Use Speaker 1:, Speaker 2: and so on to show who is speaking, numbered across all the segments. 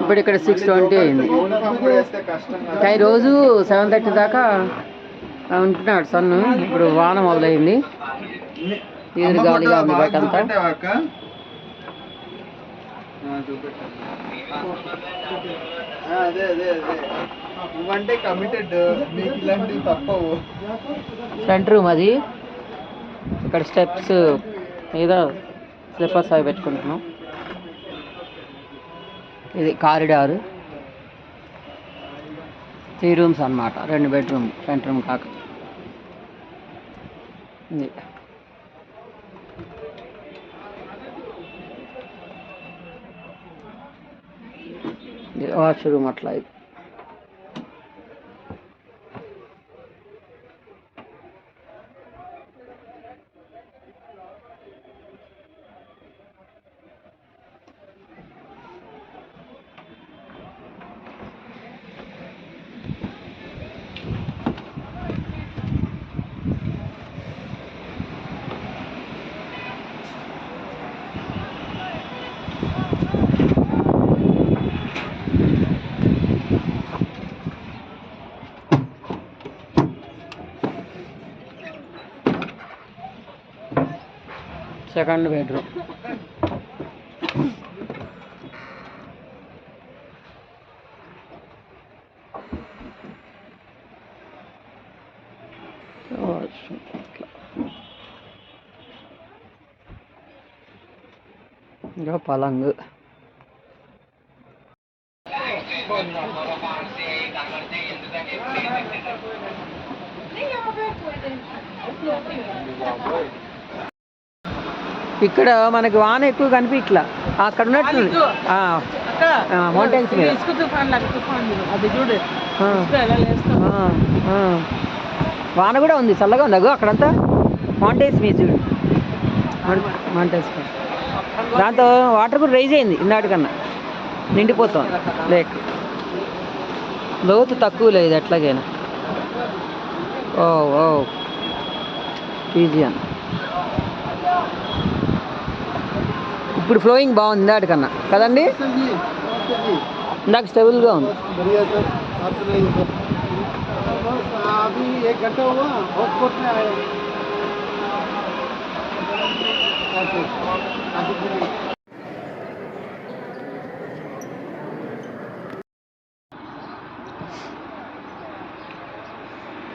Speaker 1: ఇప్పుడు ఇక్కడ 6:20 అయింది.
Speaker 2: యూనిఫామ్ కూడా వేస్తే కష్టం కదా
Speaker 1: కానీ రోజు సెవెన్ థర్టీ దాకా ఉంటున్నాడు సన్ను. ఇప్పుడు వాన మొదలైంది. ఈదురు గాలిగా ఉంది బయట అంతా.
Speaker 2: చూపెట్టావా అక్క? ఆ, చూపెట్టాను. ఆ, అదే అదే అదే. నువ్వంటే కమిటెడ్ నీకు ఇలాంటివి తప్పవు.
Speaker 1: ఫ్రంట్ రూమ్ అది. ఇక్కడ స్టెప్స్ ఏదో స్లిప్పర్స్ అవి పెట్టుకుంటున్నాం. ఇది కారిడారు. త్రీ రూమ్స్ అన్నమాట. రెండు బెడ్రూమ్ ఫ్రంట్ రూమ్ కాక. ఇది. వాష్ రూమ్ అట్లా ఇది. సెకండ్ బెడ్రూమ్ ఇంకా పలంగ్ ఇక్కడ మనకి వాన ఎక్కువ కనిపించట్లా. అక్కడ ఉన్నట్టు మౌంటైన్స్ మీద. వాన కూడా ఉంది. చల్లగా ఉంది. అగో అక్కడంతా మౌంటైన్స్ మీద చూడు. మౌంటైన్స్ దాంతో వాటర్ కూడా రైజ్ అయింది ఇన్నాటి కన్నా. నిండిపోతాం లేక్ లోతు తక్కువ లేదు ఎట్లాగైనా. ఓ ఓ. ఈజీ ఇప్పుడు ఫ్లోయింగ్ బాగుంది దాటికన్నా కదండి? ఇందాక స్టెబుల్గా ఉంది.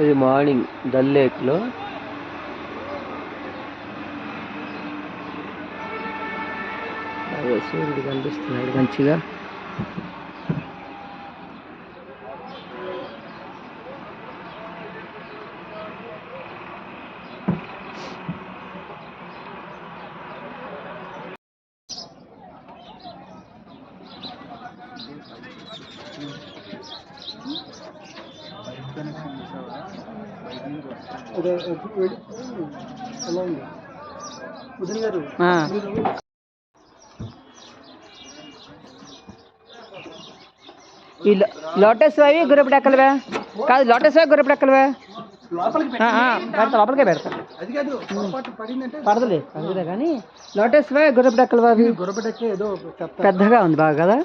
Speaker 1: ఇది మార్నింగ్ డల్ లేక్లో సూర్యుడు కనిపిస్తున్నాడు. మంచిగా.
Speaker 2: ఎలా ఉంది? గారు
Speaker 1: ఈ లోటస్ అవి గుర్రపడెక్కలవే కాదు లోటస్ అవి ఆ, ఆ, పెడతా లోపలికే పెడతా. పడదులే పడదులే కానీ లోటస్ వే అవి?
Speaker 2: గొరబెట్టకే ఏదో
Speaker 1: పెద్దగా ఉంది బాగా కదా?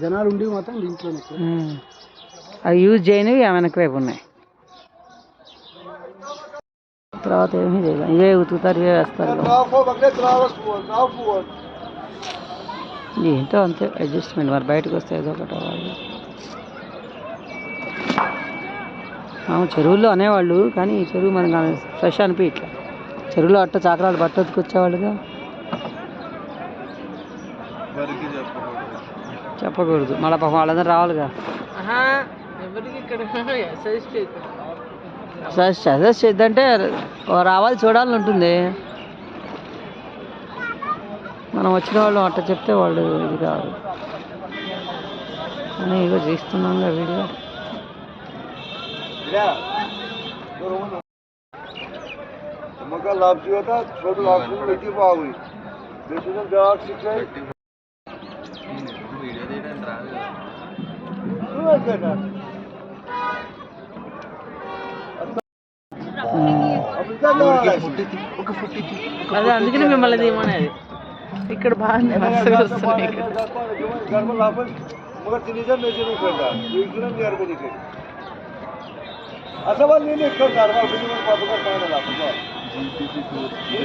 Speaker 2: జనాలు ఉండి మాత్రం దీంట్లోనే
Speaker 1: ఉమ్. అవి యూజ్ చేయనివి వెనక వైపు ఉన్నాయి. తర్వాత ఏమీ లేదు ఇవే ఉతుకుతారు ఇవే వేస్తారు. ఏంటో అంతే అడ్జస్ట్మెంట్. మరి బయటకు వస్తే ఏదో ఒకటి అవ్వాలి. చెరువుల్లో అనేవాళ్ళు కానీ ఈ చెరువు మనకు ఫ్రెష్ అనిపించట్లే. చెరువులో అట్ట చాకరాలు బట్ట ఉతుకొచ్చేవాళ్ళుగా చెప్పకూడదు? మళ్ళీ పాపం వాళ్ళందరూ రావాలిగా.
Speaker 3: ఆహా, ఎవరికి ఇక్కడ సజెస్ట్
Speaker 1: చేద్దంటే రావాలి చూడాలని ఉంటుంది. మనం వచ్చిన వాళ్ళు అట్ట చెప్తే వాళ్ళు ఇది కాదు అని ఇగో చేస్తున్నాం వీడియో
Speaker 2: मका लापसी होता छोटू लापसी में बैठी बाहुई बेटी ने जवाब सीखे
Speaker 3: అదే అందుకని మిమ్మల్ని తీయమనేది
Speaker 2: इकडे भान मगर तिने जर नजर करता इकडून गरबडी केली असं बोलले नाही करणार मला तुम्ही मला पाहतो का पाहायला आपण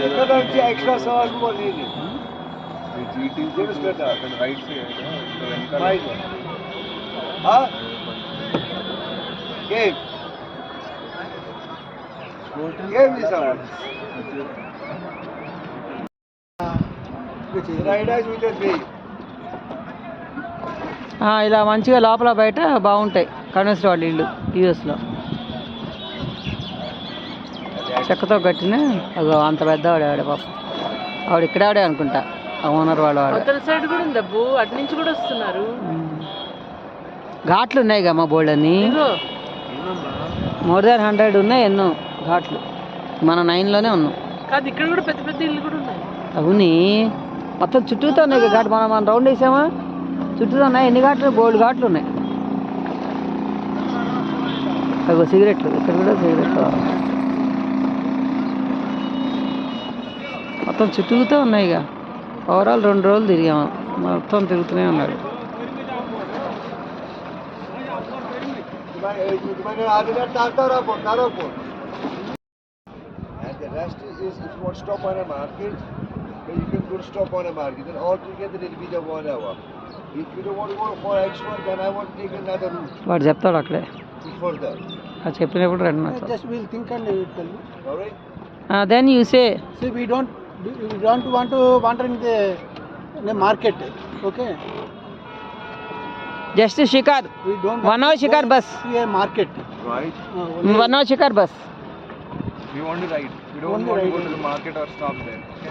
Speaker 2: एखाद्याची एक्स्ट्रा सवाल बोलली नाही जीटी जेवढंच करणार राईट से राईट हा? गेम गेम नाही
Speaker 1: सांगा ఇలా మంచిగా లోపల బయట బాగుంటాయి కన్వెన్స్ వాళ్ళ ఇల్లు యూఎస్లో చెక్కతో కట్టిన అగో అంత పెద్దవాడు ఆవిడ పాప. ఆవిడ ఇక్కడ ఆవిడే అనుకుంటా ఆ ఓనర్ వాళ్ళ వాడు
Speaker 3: అవతల సైడ్ కూడా ఉంది అబ్బు అటు నుంచి కూడా వస్తున్నారు.
Speaker 1: ఘాట్లు ఉన్నాయి కమ్మా బోల్డ్ అని మోర్ దాన్ హండ్రెడ్ ఉన్నాయి ఎన్నో ఘాట్లు. మన నైన్లోనే ఉన్నాం.
Speaker 3: కాదు ఇక్కడ కూడా పెద్ద పెద్ద ఇల్లు కూడా ఉన్నాయి.
Speaker 1: అవుని. मत चुट घाट
Speaker 2: मैं मैं रौंसा चुटा इन घाट गोल घाटल सिगरेट इकड़ा सिगरेट मत चुटा उन्ई ओवराल रूल तिगा मत तिगतना then you can go to stop on a market then all together it will be the one hour if you don't want to go for extra then I want to take another route
Speaker 1: వాడు చెప్తాడు అక్కడే
Speaker 2: before that
Speaker 1: అది చెప్పినప్పుడు రెండు నచ్చదు
Speaker 4: Just we'll think and we will tell you.
Speaker 2: alright
Speaker 1: then you say
Speaker 4: See, we don't, we don't want to wander in the, in the market, okay?
Speaker 1: Just shikar
Speaker 4: We don't.
Speaker 1: One hour shikar bus.
Speaker 4: See a market.
Speaker 2: right
Speaker 4: Uh, only-
Speaker 1: one hour shikar bus
Speaker 5: We want to ride. We don't
Speaker 4: Only
Speaker 5: want to go
Speaker 4: riding.
Speaker 5: to the market or stop there. Okay?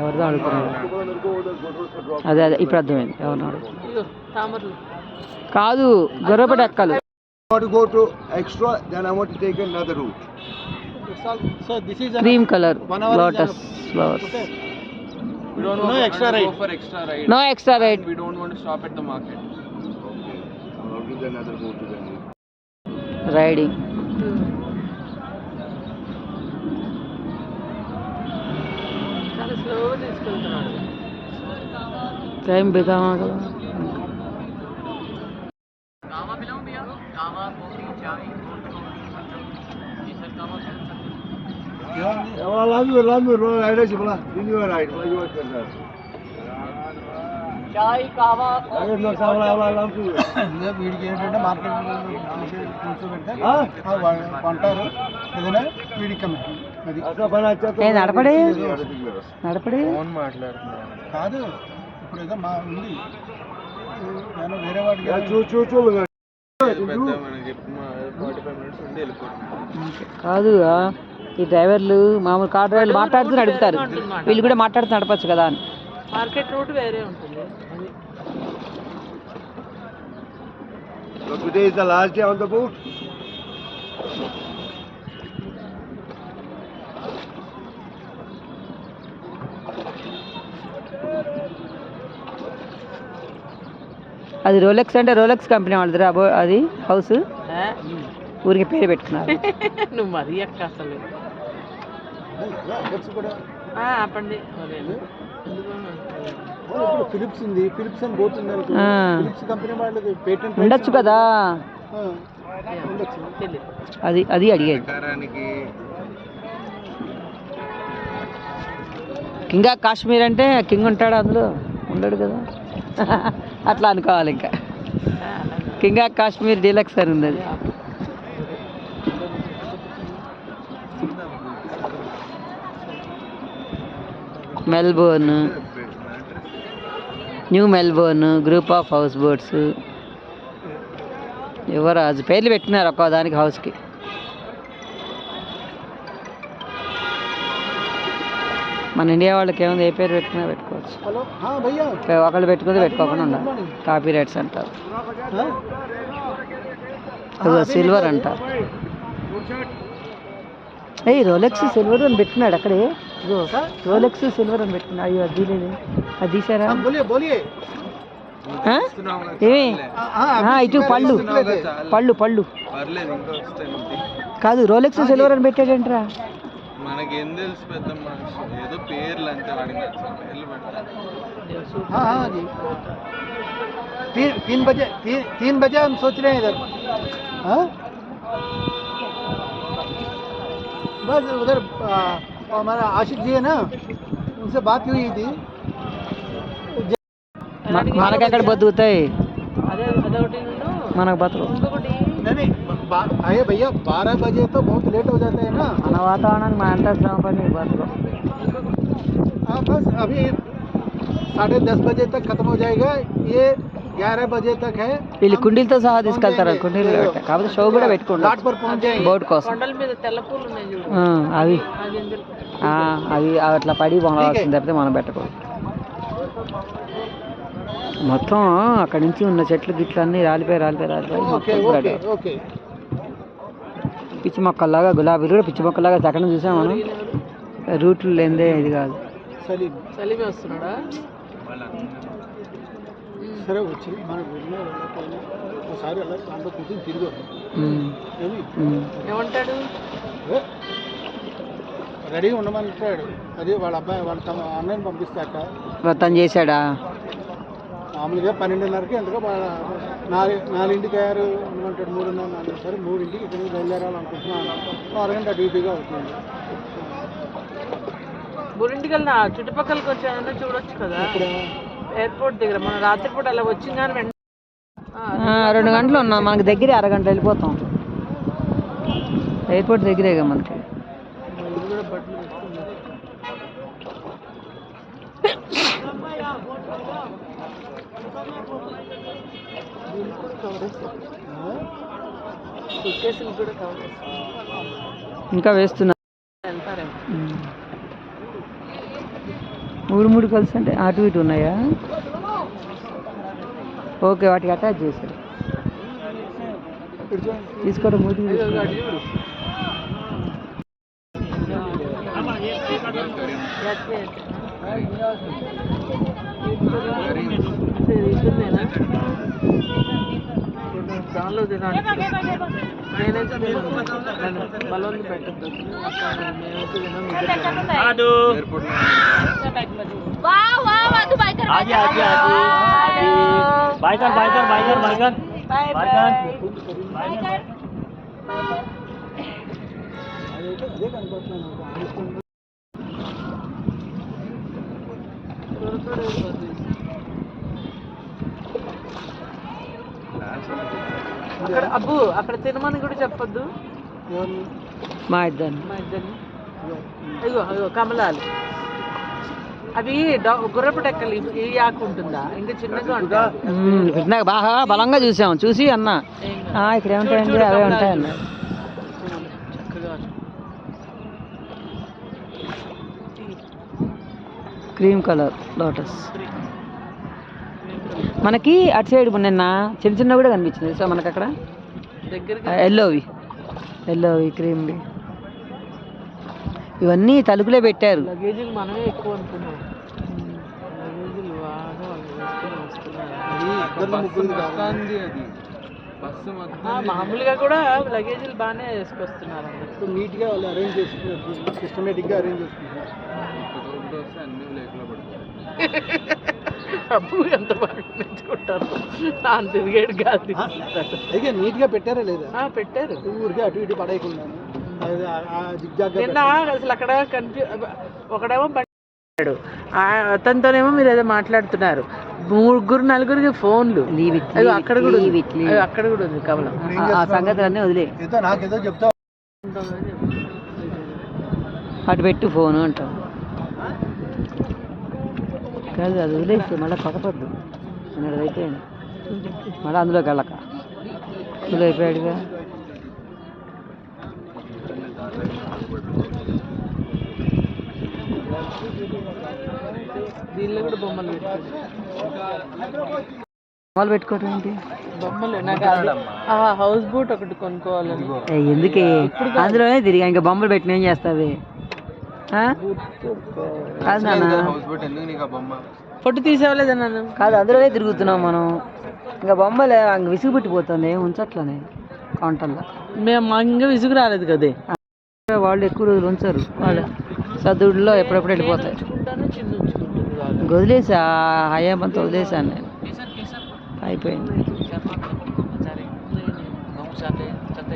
Speaker 1: ఎవరిదో
Speaker 2: అడుగుతున్నారు.
Speaker 1: అదే అదే ఇప్పుడు అర్థమైంది. ఎవరిని
Speaker 3: అడుగుతున్నారు?
Speaker 1: కాదు గొర్రెపడి ఎక్కలు cream
Speaker 4: colour
Speaker 5: lotus flowers.
Speaker 4: No extra
Speaker 3: riding స్లోగా తీసుకెళ్తున్నాడు
Speaker 1: టైం బితామా కదా
Speaker 2: Yeah, well, love you, love you, roll ride is bola. Then you చాయ్ కావా
Speaker 4: వీడికి ఏంటంటే మార్కెట్ కూర్చోబెడితే కొంటారు. ఏదైనా వీడికి
Speaker 1: నడపడే? నడపడే?
Speaker 4: కాదు. ఇప్పుడు ఏదో మా ఉంది. నేను వేరే వాడికి
Speaker 2: చూ చూ చూ
Speaker 1: కాదు ఈ డ్రైవర్లు మామూలు కార్ డ్రైవర్లు మాట్లాడుతూ నడుపుతారు. వీళ్ళు కూడా మాట్లాడుతూ నడపచ్చు కదా అని.
Speaker 3: మార్కెట్ రూట్ వేరే ఉంటుంది.
Speaker 2: So today is the last day on the boat.
Speaker 1: అది రోలెక్స్ అంటే రోలెక్స్ కంపెనీ వాళ్ళది అబో అది హౌస్
Speaker 3: ఏ?
Speaker 1: ఊరికి పేరు పెట్టుకున్నారు
Speaker 3: నువ్వు మరీ అక్క అసలు
Speaker 4: అడ్రస్ కూడా
Speaker 3: ఆ, ఆపండి.
Speaker 4: ఫిలిప్స్ ఉంది. ఫిలిప్స్ అని పోతుంది అనుకో
Speaker 1: ఆ.
Speaker 4: ఫిలిప్స్ కంపెనీ వాళ్ళకి పేటెంట్
Speaker 1: ఉండొచ్చు కదా. అది అది అడిగేది కింగ్ ఆఫ్ కాశ్మీర్ అంటే కింగ్ ఉంటాడు అందులో. ఉండడు కదా. అట్లా అనుకోవాలి ఇంకా. కింగ్ ఆఫ్ కాశ్మీర్ డీలక్స్ అని ఉంది అది. Melbourne new Melbourne group of house boats యువరాజు పేర్లు పెట్టినారు ఒక్కో దానికి హౌస్కి మన ఇండియా వాళ్ళకి ఏముంది? ఏ పేరు పెట్టినా పెట్టుకోవచ్చు. ఒకళ్ళు పెట్టుకుంది పెట్టుకోకుండా ఉండాలి. కాపీ రైట్స్ అంటారు. సిల్వర్ అంటారు. ఏ రోలెక్స్ సిల్వర్ అని పెట్టినాడు అక్కడే. ఇదిగో రోలెక్స్ సిల్వర్ అని పెట్టినాడు అయ్యో అది లేదు అది తీసారా
Speaker 4: हाँ बोलिए बोलिए
Speaker 1: ఆ? ఏమి
Speaker 4: हाँ, हाँ
Speaker 1: ఆ,
Speaker 4: अभी
Speaker 1: ఇటు
Speaker 4: इसमें
Speaker 1: పళ్ళు
Speaker 4: display थे।
Speaker 1: పళ్ళు పళ్ళు
Speaker 5: పర్లేదు ఇంకా వస్తాయి నీకు.
Speaker 1: కాదు రోలెక్స్ సిల్వర్ అని పెట్టాడంట్రా
Speaker 5: మనకేం తెలుసు పెద్ద మనిషి ఏదో పేర్లు అంతే వాడికి నచ్చిన పేర్లు పెడతాను
Speaker 4: हाँ हाँ जी तीन तीन बजे तीन तीन बजे हम सोच रहे हैं इधर हाँ बस उधर आ, हमारा आशिक जी है ना उनसे बात हुई थी
Speaker 1: మ- మనకెక్కడ బతుకుతాయి
Speaker 3: అదే అదొకటి నేను
Speaker 1: మనకు బతుకు
Speaker 3: ఇంకొకటి
Speaker 4: नहीं नहीं बा- अरे भैया बारह बजे तो बहुत लेट हो जाता है ना
Speaker 1: మన వాతావరణానికి మన ఎంత శ్రమ పడి బతుకు
Speaker 4: हाँ बस अभी साढ़े दस बजे तक खत्म हो जाएगा ये బజే తక్ హై
Speaker 1: వీళ్ళు కుండీలతో సహా తీసుకెళ్తారు కుండీలు కాబట్టి షో కూడా పెట్టుకుంటారు బోర్డు కోసం.
Speaker 3: మీద
Speaker 1: అవి. అవి అట్లా పడి కొనాల్సింది తప్పితే మనం పెట్టకూడదు. మొత్తం అక్కడి నుంచి ఉన్న చెట్లు గిట్లన్నీ రాలిపోయి రాలిపోయి రాలిపోయి పిచ్చి మొక్కల్లాగా గులాబీలు కూడా పిచ్చి మొక్కల్లాగా సెకండ్ చూసాం మనం. రూట్లు లేదే ఇది కాదు.
Speaker 4: సరే వచ్చి మనకు ఒకసారి అలా దాంట్లో కూర్చొని తిరిగి.
Speaker 3: ఏమంటాడు?
Speaker 4: రెడీ ఉండమంటాడు అది వాళ్ళ అబ్బాయి వాళ్ళ తమ అన్నయ్యని పంపిస్తాక
Speaker 1: మొత్తం చేశాడా?
Speaker 4: మామూలుగా పన్నెండున్నరకి వాళ్ళ నాలుగు నాలుగింటికి అయ్యారు ఉండమంటాడు. మూడున్నర నాలుగు సరే మూడింటికి ఇక్కడ నుంచి బయలుదేరాలనుకుంటున్నాను అరగంట డ్యూటీగా అవుతుంది.
Speaker 3: బురింటికి వెళ్ళిన చుట్టుపక్కలకి వచ్చి ఏమన్నా చూడొచ్చు కదా?
Speaker 4: ఇక్కడ
Speaker 3: ఎయిర్పోర్ట్ దగ్గర. మనం రాత్రిపూట అలా వచ్చింది కానీ
Speaker 1: రెండు గంటలు ఉన్నాం. మనకి దగ్గరే అరగంట వెళ్ళిపోతాం. ఎయిర్పోర్ట్ దగ్గరేగా మనకి.
Speaker 3: ఇది కూడా బట్టలు పెట్టుకున్నారు దీనికి కూడా కవర్ వేస్తారు సుట్కేసులు కూడా కవర్ వేస్తారు
Speaker 1: ఇంకా వేస్తున్నా
Speaker 3: వెళ్తారేమో
Speaker 1: ఉమ్. మూడు మూడు కలిసి అంటే అటు ఇటు ఉన్నాయా? ఓకే వాటికి అటాచ్ చేశారు తీసుకోవడం మూడు
Speaker 3: ఇదిగో దానిలో తినాలి నేనైతే తినను. బలవంతం పెట్టద్దు మేమైతే తిన్నాం ఇద్దరు తినాం.
Speaker 5: ఎయిర్పోర్ట్
Speaker 4: అదైతే అదే కనపడుతున్నాను నాకు. ఆలోచన
Speaker 3: త్వరత్వరగా అయిపోతుంది. అక్కడ అబ్బు అక్కడ తినమని కూడా చెప్పొద్దు?
Speaker 1: మా ఇద్దరిని.
Speaker 3: మా ఇద్దరిని. అయ్యో అయ్యో కమలాలు. అవి గుర్రపు డెక్కలు ఈ ఆకు ఉంటుందా? ఇంకా చిన్నగా ఉంటాయి.
Speaker 1: బాగా బలంగా చూసాం. చూసి అన్న.
Speaker 3: ఏం కాదు.
Speaker 1: "ఆ, ఇక్కడ ఏముంటాయండి అవే
Speaker 3: కమలాలు.
Speaker 1: ఉంటాయి
Speaker 3: చూడు.
Speaker 1: అన్నారు
Speaker 3: చక్కగా ఉన్నాయి.
Speaker 1: Cream colour lotus. మనకి అటు సైడ్ నిన్న చిన్న చిన్న కూడా కనిపించింది సో మనకి అక్కడ ఎల్లోవి. ఎల్లోవి క్రీమ్వి. ఇవన్నీ తలుపులే పెట్టారు.
Speaker 3: లగేజీలు మనమే ఎక్కువ అనుకున్నాం. మామూలుగా కూడా లగేజీలు బాగానే వేసుకొస్తున్నారు
Speaker 4: నీట్గా వాళ్ళు అరేంజ్ చేసుకున్నారు. సిస్టమేటిక్గా అరేంజ్ చేసుకుంటున్నారు
Speaker 5: ఒక రోడ్డు వస్తే అన్ని లేకలో పడుతుంది
Speaker 3: అప్పు ఎంత బాగా పెంచుకుంటారు నా తిరిగేడు కాదు.
Speaker 4: అయితే నీట్గా పెట్టారా లేదా?
Speaker 3: ఆ, పెట్టారు.
Speaker 4: ఊరికే అటు ఇటు పడేయకుండా.
Speaker 3: నిన్న అసలు అక్కడ కన్ఫ్యూ ఒకడేమో బండి అతనితోనేమో మీరు ఏదో మాట్లాడుతున్నారు. ముగ్గురు నలుగురికి ఫోన్లు. అక్కడ కూడా. అక్కడ కూడా ఉంది కమలం.
Speaker 1: ఆ- ఆ సంగతులన్నీ వదిలే.
Speaker 4: ఏదో నాకేదో చెప్తా
Speaker 1: అటు పెట్టు ఫోను అంటాం కాదు అది వదిలేస్తే మళ్ళీ కొట్టపద్దు అన్నది అయిపోయింది మళ్ళీ అందులోకి వెళ్ళక. అందులో అయిపోయాడుగా.
Speaker 3: దీనిలో కూడా బొమ్మలు పెట్టుకోండి.
Speaker 1: వాళ్ళు పెట్టుకోవటం ఏంటి?
Speaker 3: బొమ్మలు నాకు హౌస్ బోట్ ఒకటి కొనుక్కోవాలని.
Speaker 1: ఏ, ఎందుకే? అందులోనే తిరిగా ఇంకా బొమ్మలు పెట్టిన ఏం చేస్తావి? కాదు నాన్న.
Speaker 3: ఫోటో తీసేవలేదా నన్ను?
Speaker 1: కాదు అందులోనే తిరుగుతున్నాం మనం. ఇంకా బొమ్మలు ఇంక విసుగు పెట్టిపోతుంది. ఉంచట్లనే కౌంటర్లో.
Speaker 3: మేము ఇంకా విసుగు రాలేదు కదే.
Speaker 1: వాళ్ళు ఎక్కువ రోజులు ఉంచరు. వాళ్ళు. సదుడులో ఎప్పుడెప్పుడు వెళ్ళిపోతాయి. ఇంక వదిలేసా హయామంతా వదిలేసాను నేను. అయిపోయింది.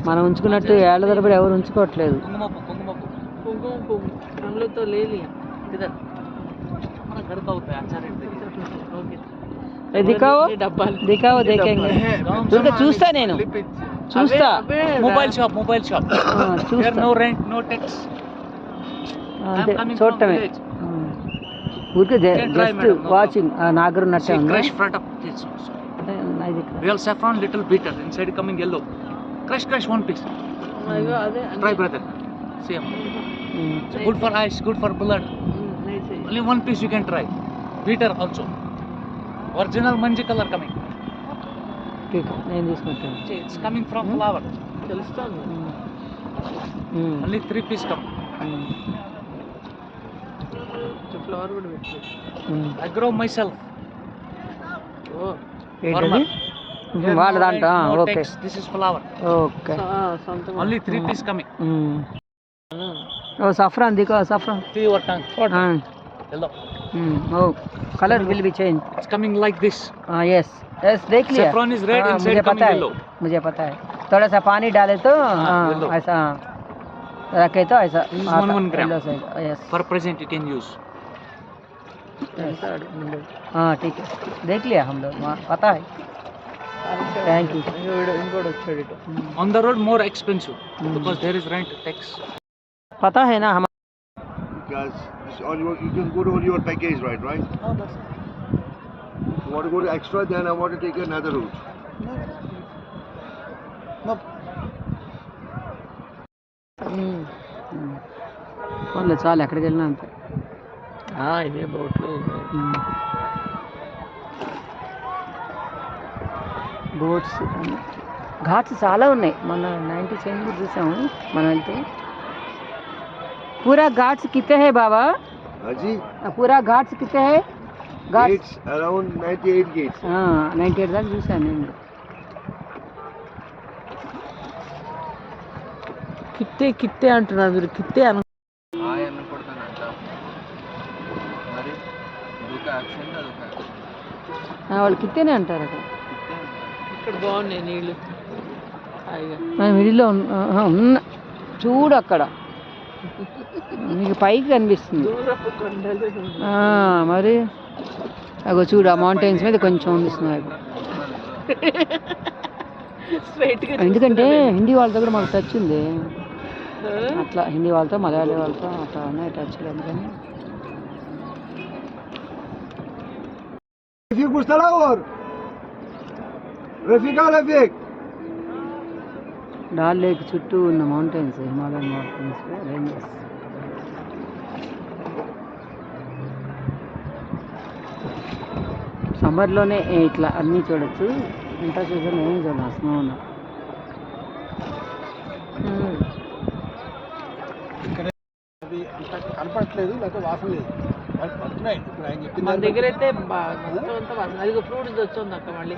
Speaker 1: మనం ఉంచుకున్నట్టు ఏళ్ళ తరబడి ఎవరు ఉంచుకోవట్లేదు.
Speaker 3: కుంకుమ పువ్వు రంగులతో లేలి
Speaker 1: ఏ దికావో
Speaker 3: డబ్బాలు
Speaker 1: దికావో దేకేంగే ఇంకా చూస్తా నేను చూస్తా
Speaker 3: మొబైల్
Speaker 6: shop, mobile shop.
Speaker 1: ఆ, చూస్తా
Speaker 6: no rent, no tax.
Speaker 1: ఆ, అంతే
Speaker 6: coming from
Speaker 1: చూడటమే. ఊరికే జస్ట్ వాచింగ్ నాగర్ ఉంది. ఇది
Speaker 6: Real saffron, little bitter. Inside coming yellow. Crush, crush, one piece.
Speaker 3: అయ్యో అదే
Speaker 6: Try, it's good for eyes, good for blood. Only one piece you can try. Bitter also. Original manji color coming.
Speaker 1: ఠీక్ నేను తీసుకుంటాను
Speaker 6: it's coming from flower.
Speaker 3: తెలుస్తాను
Speaker 1: um.
Speaker 6: Only three piece come.
Speaker 3: Flower కూడా పెట్టు.
Speaker 6: I grow myself.
Speaker 3: ఓ
Speaker 1: ఏంటది
Speaker 6: Here
Speaker 1: వాళ్ళ
Speaker 6: no
Speaker 1: దాంట్లో
Speaker 6: rent, no
Speaker 1: okay
Speaker 6: tax. This is flower.
Speaker 3: Okay సొంతం
Speaker 6: Only three piece coming.
Speaker 1: Oh saffron देखो saffron
Speaker 6: three vert tongue for
Speaker 1: हाँ hello हम ओ colour will be change
Speaker 6: it's coming like this
Speaker 1: हाँ yes yes देख लिया
Speaker 6: saffron is red and
Speaker 1: said
Speaker 6: coming yellow
Speaker 1: मुझे पता है थोड़ा सा पानी डाले तो हाँ, ऐसा हाँ. रखे तो ऐसा
Speaker 6: 11 gram
Speaker 1: yes
Speaker 6: for present you can use
Speaker 1: हाँ ठीक है. देख लिया हम लोग हाँ, पता है. Thank you.
Speaker 3: You go to charity
Speaker 6: on the road more expensive because
Speaker 1: पता है ना हम
Speaker 2: Because it's on your, you can go to on your package, right? Right?
Speaker 4: Oh, that's
Speaker 2: If you want to go to extra, then I want to take another route.
Speaker 4: no.
Speaker 1: ఫోన్లో చాలు ఎక్కడికి వెళ్ళినా అంతే
Speaker 3: ఆ, ఇవే బోట్లు
Speaker 1: బోట్స్ ఘాట్స్ చాలా ఉన్నాయి మన నైంటీ సెవెన్ కూడా చూసాము మనం వెళ్తే పూరా ఘాట్స్ కితే హై బాబా
Speaker 2: Haji,
Speaker 1: పూరా ఘాట్స్ కితే high ghats
Speaker 2: gates around 98 gates.
Speaker 1: Ninety eight దాకా చూసాను నేను
Speaker 3: కిట్టే కిట్టే అంటున్నారు మీరు కిట్టే అను
Speaker 5: హాయ్ అన్న కొడతానంట మరి ఇదొక యాక్షన్ అదొక
Speaker 1: వాళ్ళు కిత్తేనే అంటారు అక్కడ
Speaker 3: ఇక్కడ బాగున్నాయి నీళ్ళు
Speaker 1: మిడిల్లో ఉన్న చూడు అక్కడ మీకు పైకి కనిపిస్తుంది. మరి అగో చూడు ఆ మౌంటైన్స్ మీద కొంచెం కనిపిస్తుంది నాకు ఎందుకంటే హిందీ వాళ్ళతో కూడా మాకు టచ్ ఉంది. అట్లా హిందీ వాళ్ళతో మలయాళీ వాళ్ళతో అట్లా ఉన్నాయి టచ్ అందుకని.
Speaker 2: Refik.
Speaker 1: డాల్ లేక్ చుట్టూ ఉన్న మౌంటైన్స్ హిమాలయన్ మౌంటైన్స్ రేంజెస్ సమ్మర్లోనే ఇట్లా అన్నీ చూడొచ్చు. ఇంత చూసాను ఏం చూడాలి స్నో ఉన్న
Speaker 4: కనపడట్లేదు లేకపోతే వాసన లేదు.
Speaker 3: మన దగ్గర అయితే అది ఫ్రూట్స్ వచ్చింది అక్క మళ్ళీ.